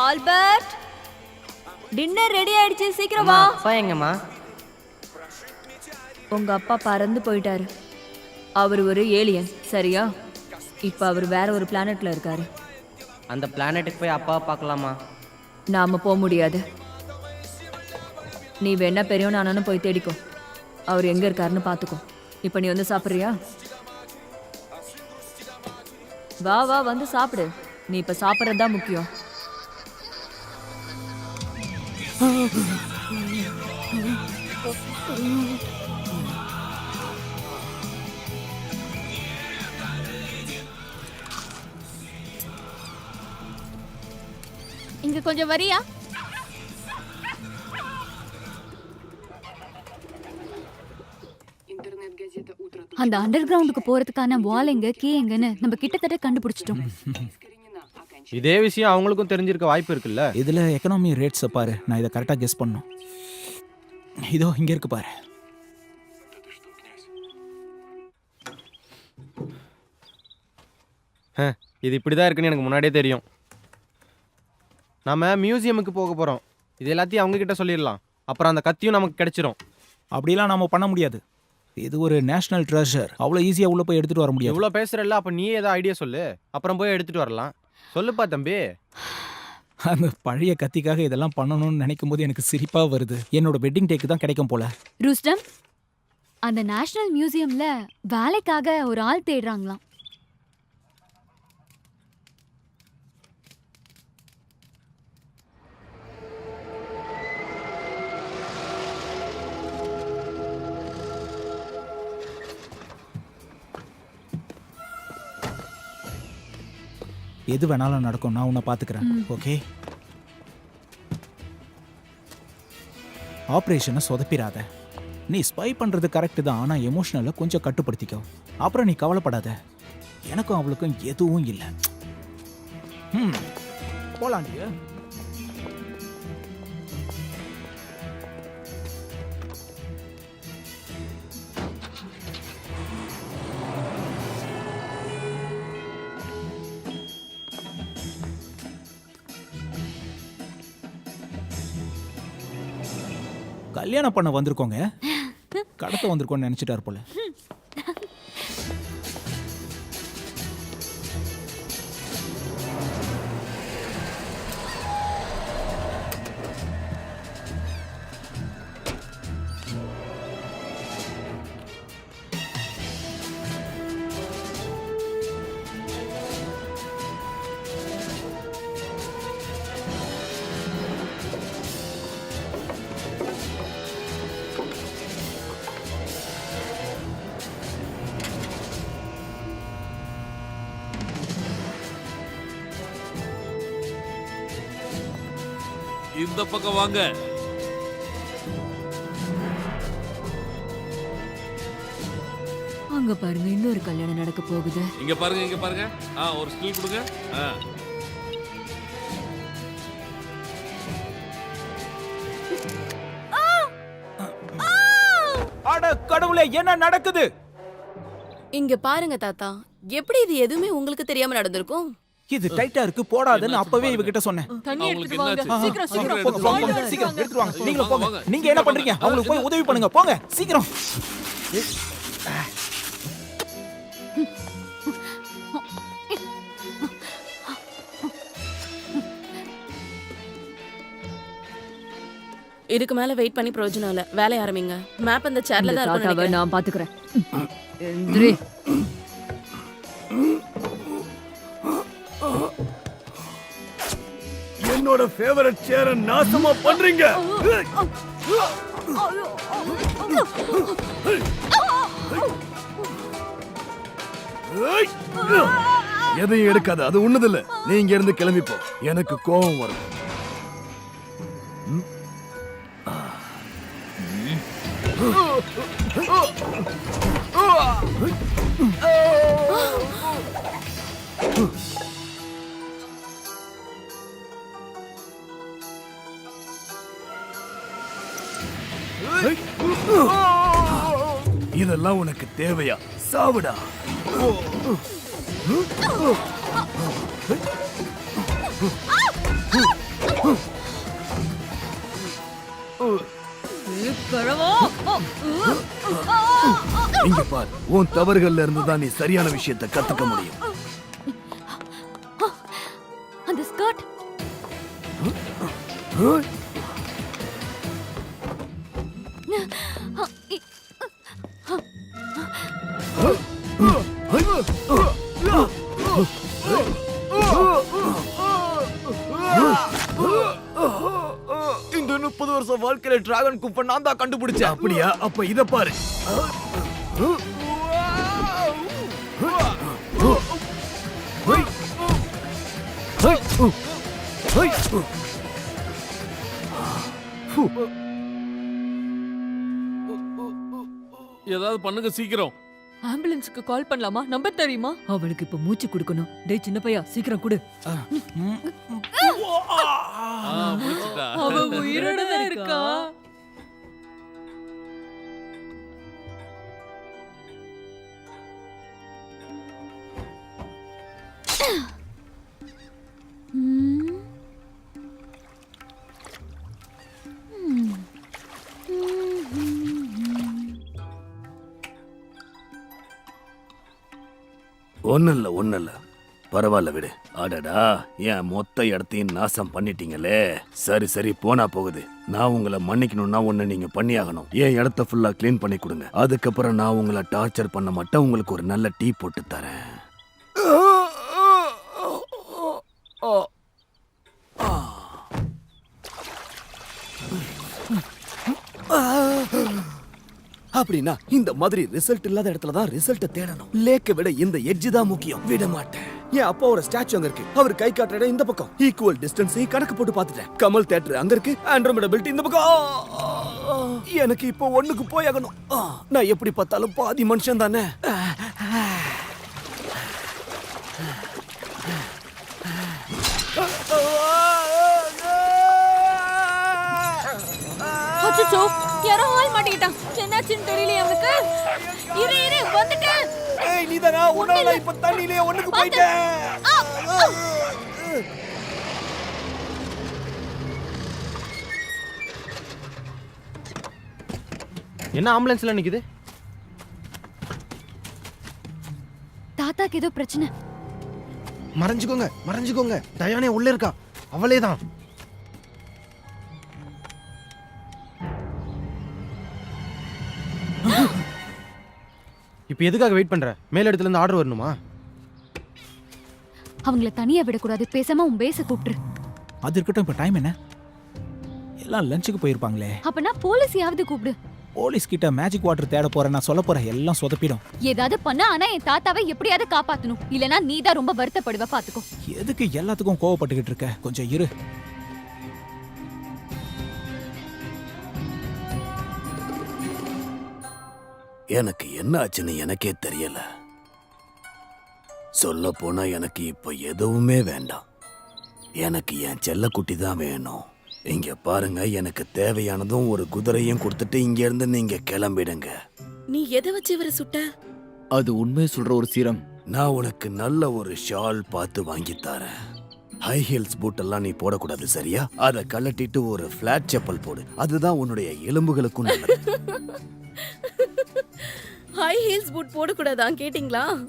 Albert dinner ready ஆயிடுச்சு சீக்கிரம் வா. அப்பா எங்கம்மா? உங்க அப்பா பறந்து போயிட்டாரு. அவர் ஒரு ஏலியன் சரியா? இப்ப அவர் வேற ஒரு பிளானட்ல இருக்காரு. அந்த பிளானெட்டுக்கு போய் அப்பாவை பார்க்கலாமா? நாம போக முடியாது. நீ வேணா பெரியவன் ஆனாலும் போய் தேடிக்கோ. அவர் எங்க இருக்காருன்னு பாத்துக்கோ. இப்ப நீ வந்து சாப்பிடுறியா? வா வா வந்து சாப்பிடு. நீ இப்ப சாப்பிட்றது தான் முக்கியம். இங்க கொஞ்சம் வரியா? அந்த அண்டர் கிரவுண்டுக்கு போறதுக்கான வால் எங்க கீ எங்கன்னு நம்ம கிட்டத்தட்ட கண்டுபிடிச்சிட்டோம். இதே விஷயம் அவங்களுக்கும் தெரிஞ்சிருக்க வாய்ப்பு இருக்குல்ல? இதில் எக்கனாமி ரேட்ஸை பாரு. நான் இதை கரெக்டாக கெஸ் பண்ணணும். இதோ இங்கே இருக்கு பாரு. ஹ, இது இப்படி தான் இருக்குன்னு எனக்கு முன்னாடியே தெரியும். நாம மியூசியமுக்கு போக போகிறோம் இது எல்லாத்தையும் அவங்க கிட்ட சொல்லிடலாம். அப்புறம் அந்த கத்தியும் நமக்கு கிடைச்சிரும். அப்படிலாம் நாம பண்ண முடியாது. இது ஒரு நேஷனல் ட்ரெஷர் அவ்வளோ ஈஸியாக உள்ளே போய் எடுத்துகிட்டு வர முடியாது. எவ்வளோ பேசுறல்ல அப்போ நீயே ஏதோ ஐடியா சொல்லு. அப்புறம் போய் எடுத்துட்டு வரலாம். சொல்லுப்பா தம்பி. அந்த பழைய கத்திக்காக இதெல்லாம் பண்ணணும்னு நினைக்கும் போது எனக்கு சிரிப்பாக வருது. என்னோட வெட்டிங் டேக்கு தான் கிடைக்கும் போல. ரூஸ்டம் அந்த நேஷனல் மியூசியம்ல வேலைக்காக ஒரு ஆள் தேடுறாங்களாம். எது வேணாலும் நடக்கும் நான் உன்னை பார்த்துக்கிறேன் ஓகே ஆப்ரேஷனை சொதப்பிடாத நீ ஸ்பை பண்ணுறது கரெக்டு தான் ஆனால் எமோஷனலை கொஞ்சம் கட்டுப்படுத்திக்கோ. அப்புறம் நீ கவலைப்படாத. எனக்கும் அவளுக்கும் எதுவும் இல்லை. ம். போலாண்டியா. கல்யாணம் பண்ண வந்திருக்கோங்க. கடத்த வந்திருக்கோம்னு நினைச்சிட்டாரு போல. இந்த பக்கம் வாங்க. அங்க பாருங்க இன்னொரு கல்யாணம் நடக்க போகுது. இங்க பாருங்க இங்க பாருங்க. ஆ ஒரு ஸ்டில் கொடுங்க. ஆ. அட கடவுளே என்ன நடக்குது? இங்க பாருங்க தாத்தா. எப்படி இது எதுவுமே உங்களுக்கு தெரியாம நடந்திருக்கும்? இது டைட்டா இருக்கு போடாதுன்னு அப்பவே இவகிட்ட சொன்னேன். அவங்களுக்கு என்னாச்சு? ஆ, சீக்கிரம், சீக்கிரம் சீக்கிரம் போங்க, போங்க, எடுத்துட்டு சீக்கிரம் எடுத்துட்டு வாங்க. வாங்க. நீங்களும் போங்க. வாங்க. நீங்க என்ன பண்றீங்க? அவங்களுக்கு போய் உதவி பண்ணுங்க. போங்க. சீக்கிரம். இதுக்கு மேல வெயிட் பண்ணி பிரயோஜனம் இல்ல. வேலைய ஆரம்பிங்க. மேப் அந்த சேர்ல தான் தாத்தாவை நினைக்கிறேன். நான் பாத்துக்கிறேன். எந்திரி. என்னோட ஃபேவரட் சேர நாசமா பண்றீங்க. எதையும் எடுக்காத அது ஒண்ணுதில்ல நீ இங்க இருந்து கிளம்பிப்போ. எனக்கு கோபம் வரும். இதெல்லாம் உனக்கு தேவையா? சாவுடா. இங்க பார் உன் தவறுகள்ல இருந்து தான் நீ சரியான விஷயத்தை கத்துக்க முடியும். அந்த ஸ்கர்ட். வருஷம் வாழ்க்கையில டிராகன் குப்பை நான் தான் கண்டுபிடிச்சேன். அப்படியா? அப்ப இத பாரு. ஏதாவது பண்ணுங்க சீக்கிரம். ஆம்புலன்ஸ்க்கு கால் பண்ணலாமா? நம்பர் தெரியுமா? அவளுக்கு இப்ப மூச்சு கொடுக்கணும். டேய் சின்ன பையா சீக்கிரம் கொடு. அவ உயிரோட இருக்கா? ஒன்றும் இல்லை ஒன்றும் இல்லை பரவாயில்ல விடு. அடடா ஏன் மொத்த இடத்தையும் நாசம் பண்ணிட்டீங்களே? சரி சரி போனா போகுது. நான் உங்களை மன்னிக்கணும்னா ஒன்று நீங்க பண்ணியாகணும். ஏன் இடத்த ஃபுல்லாக க்ளீன் பண்ணி கொடுங்க. அதுக்கப்புறம் நான் உங்களை டார்ச்சர் பண்ண மாட்டேன். உங்களுக்கு ஒரு நல்ல டீ போட்டு தரேன். அப்படின்னா இந்த மாதிரி ரிசல்ட் இல்லாத இடத்துல தான் ரிசல்ட் தேடணும். லேக்க விட இந்த எட்ஜ் தான் முக்கியம். விட மாட்டேன். என் அப்பாவோட ஸ்டாச்சு அங்க இருக்கு. அவர் கை காட்டுற இந்த பக்கம். ஈக்குவல் டிஸ்டன்ஸையும் கணக்கு போட்டு பார்த்துட்டேன். கமல் தேட்டர் அங்க இருக்கு. ஆண்ட்ரோமிடபிலிட்டி இந்த பக்கம். எனக்கு இப்போ ஒண்ணுக்கு போயாகணும் நான் எப்படி பார்த்தாலும் பாதி மனுஷன் தானே. அச்சோ யாரோ ஆள் மாட்டிக்கிட்டான். என்னாச்சுன்னு தெரியலையே அவனுக்கு. இரு இரு வந்துட்டேன். ஏய் நீதானா? உன்னால இப்ப தண்ணியிலே ஒண்ணுக்கு போயிட்டேன் என்ன ஆம்புலன்ஸ்ல நிக்குது? தாத்தாக்கு ஏதோ பிரச்சனை. மறைஞ்சுக்கோங்க மறைஞ்சுக்கோங்க. தயானே உள்ள இருக்கா. அவளே தான். இப்போ எதுக்காக வெயிட் பண்ற? மேல் இடத்துல இருந்து ஆர்டர் வரணுமா? அவங்கள தனியா விடக்கூடாது. பேசாம உன் பேச கூப்பிட்டுரு. அது இருக்கட்டும் இப்ப டைம் என்ன? எல்லாம் லஞ்சுக்கு போயிருப்பாங்களே. அப்பனா போலீஸையாவது கூப்பிடு. போலீஸ் கிட்ட மேஜிக் வாட்டர் தேட போறேன் நான் சொல்ல போறேன். எல்லாம் சொதப்பிடும். ஏதாவது பண்ண ஆனா என் தாத்தாவை எப்படியாவது காப்பாத்தணும். இல்லனா நீ தான் ரொம்ப வருத்தப்படுவ பாத்துக்கோ. எதுக்கு எல்லாத்துக்கும் கோவப்பட்டுக்கிட்டு இருக்க? கொஞ்சம் இரு. எனக்கு என்ன ஆச்சுன்னு எனக்கே தெரியல. சொல்ல போனா எனக்கு இப்ப எதுவுமே வேண்டாம். எனக்கு என் செல்லக்குட்டி தான் வேணும். இங்க பாருங்க எனக்கு தேவையானதும் ஒரு குதிரையும் கொடுத்துட்டு இங்க இருந்து நீங்க கிளம்பிடுங்க. நீ எதை வச்சு இவரை சுட்ட? அது உண்மையை சொல்ற ஒரு சீரம். நான் உனக்கு நல்ல ஒரு ஷால் பார்த்து வாங்கி தரேன். ஹை ஹீல்ஸ் பூட் எல்லாம் நீ போடக்கூடாது சரியா? அதை கழட்டிட்டு ஒரு ஃபிளாட் செப்பல் போடு. அதுதான் உன்னுடைய எலும்புகளுக்கும் நல்லது. ஹை ஹீல்ஸ் பூட் போடக்கூடாதான் கேட்டிங்களா?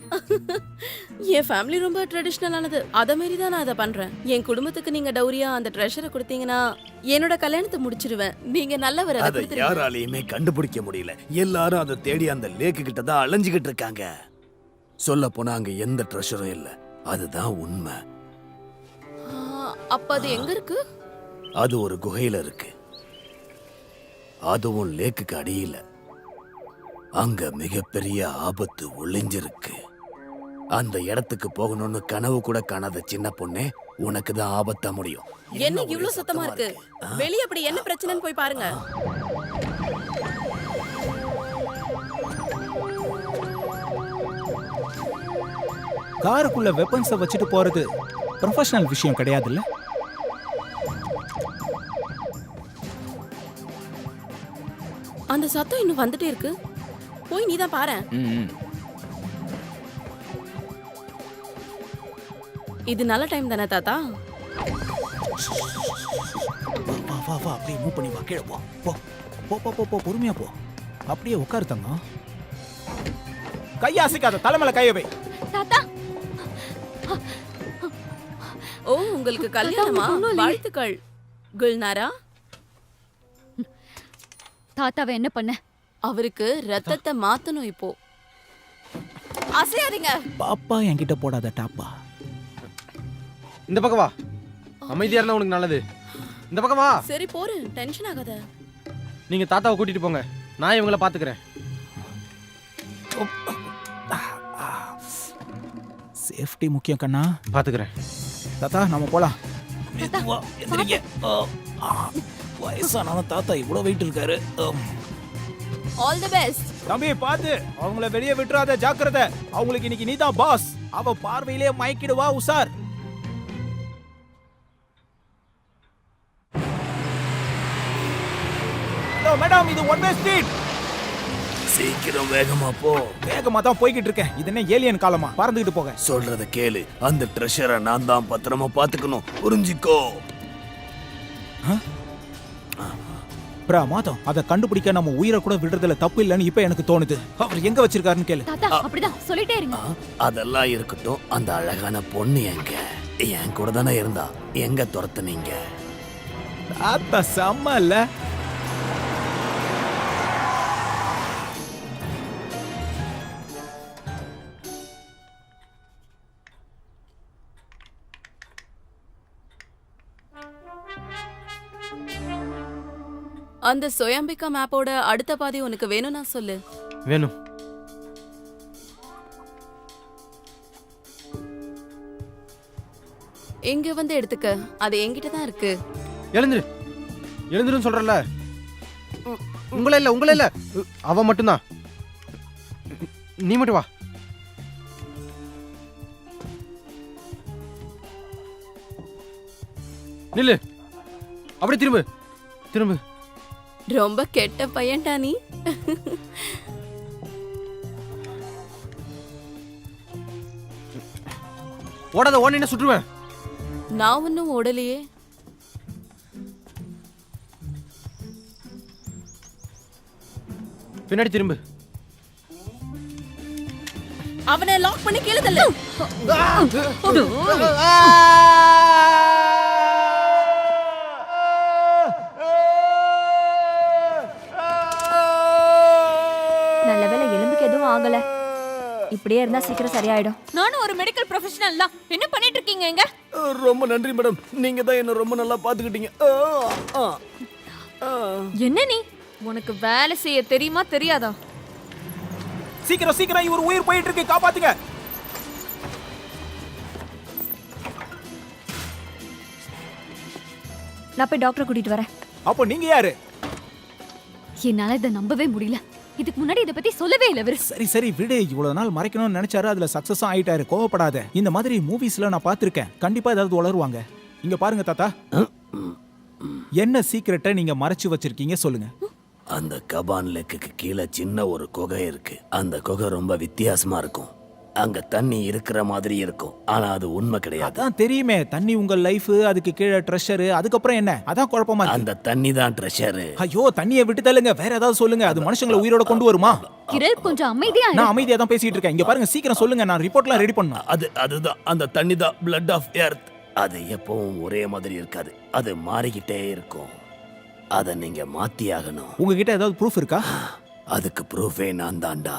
என் ஃபேமிலி ரொம்ப ட்ரெடிஷ்னலானது அத மாரி தான் நான் அதை பண்றேன். என் குடும்பத்துக்கு நீங்க டௌரியா அந்த ட்ரெஷரை கொடுத்தீங்கன்னா என்னோட கல்யாணத்தை முடிச்சிருவேன். நீங்க நல்லவர் அதை அதை கொடுத்துருங்க. யாராலையுமே கண்டுபிடிக்க முடியல. எல்லாரும் அதை தேடி அந்த லேக்கு கிட்ட தான் அலைஞ்சுகிட்டு இருக்காங்க. சொல்ல போனா அங்க எந்த ட்ரெஷரும் இல்ல. அதுதான் உண்மை. ஆ, அப்ப அது எங்க இருக்கு? அது ஒரு குகையில இருக்கு. அதுவும் லேக்குக்கு அடியில. அங்க மிகப்பெரிய ஆபத்து ஒளிஞ்சிருக்கு. அந்த இடத்துக்கு போகணும்னு கனவு கூட காணாத சின்ன பொண்ணே உனக்கு தான் ஆபத்தா முடியும். என்ன இவ்ளோ சத்தமா இருக்கு? வெளிய அப்படி என்ன பிரச்சனைன்னு போய் பாருங்க. காருக்குள்ள வெப்பன்ஸை வச்சுட்டு போறது ப்ரொஃபஷனல் விஷயம் கிடையாதுல்ல? அந்த சத்தம் இன்னும் வந்துட்டே இருக்கு. போய் நீ தான் பாரு இது நல்ல டைம் தானே தாத்தா? வா வா அப்படியே மூவ் பண்ணி வா கீழே போ. போ போ போ போ போ பொறுமையா போ. அப்படியே உட்காரு தங்கம் கையாசிக்காத தலைமையில கைய வை. தாத்தா. ஓ உங்களுக்கு கல்யாணமா. வாழ்த்துக்கள். குல்நாரா தாத்தாவை என்ன பண்ண? அவருக்கு ரத்தத்தை மாத்தணும் இப்போ. அசையாதீங்க. பாப்பா என்கிட்ட போடாத டாப்பா. இந்த பக்கம் வா. அமைதியா இருந்தா உனக்கு நல்லது. இந்த பக்கம் வா. சரி போரு. டென்ஷன் ஆகாத. நீங்க தாத்தாவை கூட்டிட்டு போங்க. நான் இவங்கள பாத்துக்கிறேன். சேஃப்டி முக்கியம் கண்ணா. பாத்துக்கிறேன். தாத்தா நம்ம போலாம். மெதுவா எந்திரிங்க. வயசானவன் தாத்தா இவ்வளவு வெயிட் இருக்காரு. ஆல் தி பெஸ்ட் தம்பி பாத்து அவங்கள வெளியே விட்டுறாத ஜாக்கிரதை. அவங்களுக்கு இன்னைக்கு நீதான் பாஸ் அவ பார்வையிலே மயக்கிடுவா உசார் ஹலோ மேடம் இது ஒன் வே ஸ்ட்ரீட் சீக்கிரம் வேகமா போ. வேகமா தான் போய்கிட்டு இருக்கேன். இது என்ன ஏலியன் காலமா? பறந்துகிட்டு போக. சொல்றத கேளு. அந்த ட்ரெஷரை நான் தான் பத்திரமா பாத்துக்கணும் புரிஞ்சுக்கோ. பிரமாதம் அதை கண்டுபிடிக்க நம்ம உயிரை கூட விடுறதுல தப்பு இல்லைன்னு இப்ப எனக்கு தோணுது. அவர் எங்க வச்சிருக்காருன்னு கேளு. தாத்தா அப்படிதான். சொல்லிட்டே இருங்க. அதெல்லாம் இருக்கட்டும். அந்த அழகான பொண்ணு எங்க? என் கூட தானே இருந்தா. எங்க துரத்துனீங்க? தாத்தா செம்ம இல்ல. அந்த சுயம்பிகா மேப்போட அடுத்த பாதி உனக்கு வேணும்னா சொல்லு. வேணும். இங்க வந்து எடுத்துக்க. அது என்கிட்ட தான் இருக்கு. எழுந்துரு. எழுந்துருன்னு சொல்றல உங்கள இல்ல உங்கள இல்ல. அவ மட்டும்தான். நீ மட்டும் வா. நில்லு. அப்படி திரும்பு. திரும்பு. ரொம்ப கெட்ட பையன்டா நீ ஓடாத ஓடின சுட்டுருவேன் நான் ஒன்னும் ஓடலையே பின்னாடி திரும்பு அவனை லாக் பண்ணி கீழே தள்ளு நல்ல வேளை எலும்புக்கு எதுவும் ஆகல இப்படியே இருந்தா சீக்கிரம் சரியாயிடும். நானும் ஒரு மெடிக்கல் ப்ரொஃபஷனல் தான். என்ன பண்ணிட்டு இருக்கீங்க இங்க ரொம்ப நன்றி மேடம். நீங்க தான் என்ன ரொம்ப நல்லா பாத்துக்கிட்டீங்க. என்ன நீ? உனக்கு வேலை செய்ய தெரியுமா தெரியாதா? சீக்கிரம் சீக்கிரம் இவர் உயிர் போயிட்டு இருக்கு காப்பாத்துங்க. நான் போய் டாக்டரை கூட்டிட்டு வரேன். அப்போ நீங்க யாரு? என்னால இதை நம்பவே முடியல. இதுக்கு முன்னாடி இதை பத்தி சொல்லவே இல்ல இவரு. சரி சரி விடு. இவ்வளவு நாள் மறைக்கணும்னு நினைச்சாரு அதுல சக்சஸும் ஆயிட்டாரு. கோவப்படாத. இந்த மாதிரி மூவிஸ்ல நான் பார்த்திருக்கேன். கண்டிப்பா ஏதாவது வளருவாங்க இங்க பாருங்க தாத்தா. என்ன சீக்கிரட்டை நீங்க மறைச்சு வச்சிருக்கீங்க சொல்லுங்க. அந்த கபான் லேக்குக்கு கீழே சின்ன ஒரு குகை இருக்கு. அந்த குகை ரொம்ப வித்தியாசமா இருக்கும். அங்க தண்ணி இருக்கிற மாதிரி இருக்கும். ஆனா அது உண்மை கிடையாது. அதான் தெரியுமே தண்ணி உங்க லைஃப் அதுக்கு கீழே ட்ரெஷர் அதுக்கப்புறம் என்ன? அதான் குழப்பமா இருக்கு. அந்த தண்ணி தான் ட்ரெஷரு ஐயோ தண்ணியை விட்டு தள்ளுங்க வேற ஏதாவது சொல்லுங்க. அது மனுஷங்களை உயிரோட கொண்டு வருமா? கிரல் கொஞ்சம் அமைதியா இரு. நான் அமைதியா தான் பேசிட்டு இருக்கேன். இங்க பாருங்க சீக்கிரம் சொல்லுங்க நான் ரிப்போர்ட்லாம் ரெடி பண்ணணும். அது அதுதான் அந்த தண்ணி தான் பிளட் ஆஃப் எர்த் அது எப்பவும் ஒரே மாதிரி இருக்காது. அது மாறிக்கிட்டே இருக்கும். அதை நீங்க மாத்தி ஆகணும் உங்ககிட்ட ஏதாவது ப்ரூஃப் இருக்கா? அதுக்கு ப்ரூஃபே நான் தான்டா.